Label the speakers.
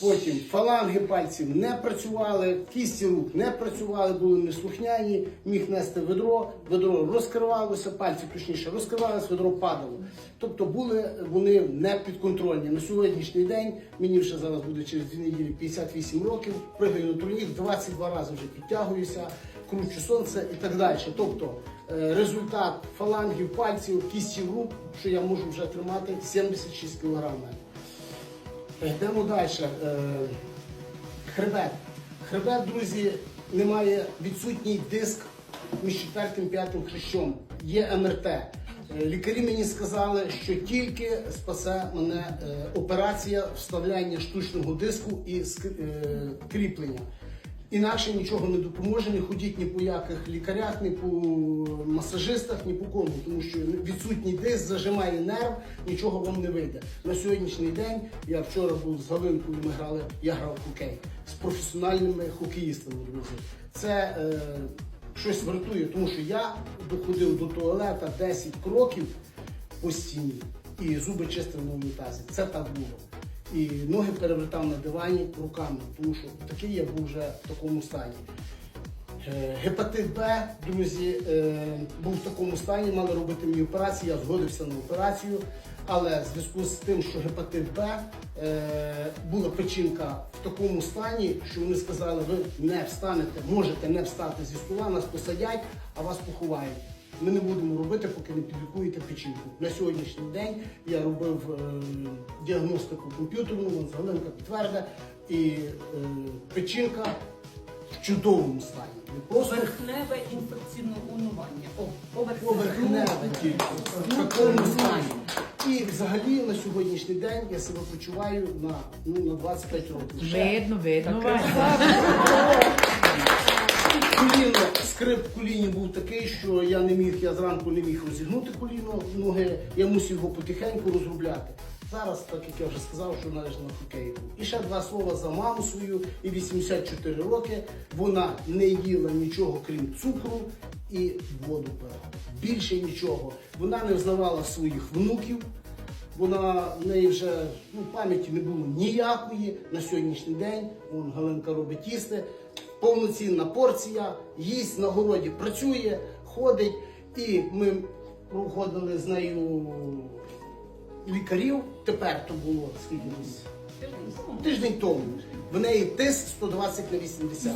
Speaker 1: Потім фаланги пальців не працювали, кісті рук не працювали, були неслухняні, міг нести ведро, ведро розкривалося, пальці точніше розкривалися, ведро падало. Тобто були вони не підконтрольні. На сьогоднішній день мені вже зараз буде через дві неділі 58 років, пригаю на турнір, 22 рази вже підтягуюся, кручу сонце і так далі. Тобто е, результат фалангів, пальців, кістів рук, що я можу вже тримати 76 кг. Йдемо далі. Е, Хребет. Хребет, друзі, немає відсутній диск між четвертим і п'ятим хрещом. Є МРТ. Е, Лікарі мені сказали, що тільки спасе мене е, операція вставляння штучного диску і ск- е, кріплення. Інакше нічого не допоможе, не ходіть ні по яких лікарях, ні по масажистах, ні по кому, тому що відсутній диск зажимає нерв, нічого вам не вийде. На сьогоднішній день я вчора був з Галинкою, ми грали, я грав хокей з професіональними хокеїстами, друзі. Це е, щось вартує, тому що я доходив до туалета 10 кроків по стіні і зуби чистив на унітазі. Це так було. І ноги перевертав на дивані руками, тому що такий я був вже в такому стані. Е, Гепатит Б, друзі, е, був в такому стані, мали робити мені операцію, я згодився на операцію, але в зв'язку з тим, що гепатит Б е, була печінка в такому стані, що вони сказали, ви не встанете, можете не встати зі стола, нас посадять, а вас поховають. Ми не будемо робити, поки не підлікуєте печінку. На сьогоднішній день я робив е, діагностику комп'ютерну, Галинка підтвердить, і е, печінка в чудовому стані. Просто
Speaker 2: Поверхневе інфекційне унування. О,
Speaker 1: поверхневе тільки в такому стані. І взагалі на сьогоднішній день я себе почуваю на, ну, на 25 років. Ще
Speaker 3: Видно, видно, Вася.
Speaker 1: скрип в коліні був такий, що я не міг, я зранку не міг розігнути коліно, ноги, я мусив його потихеньку розробляти. Зараз, так як я вже сказав, що належно на хокеї. І ще два слова за маму свою, і 84 роки. Вона не їла нічого, крім цукру і воду пила. Більше нічого. Вона не взнавала своїх внуків. Вона в неї вже ну, пам'яті не було ніякої на сьогоднішній день. Вон Галинка робить їсти. Повноцінна порція, їсть на городі, працює, ходить. І ми проходили з нею лікарів. Тепер то було скільки? Тиждень тому. В неї тиск 120 на 80.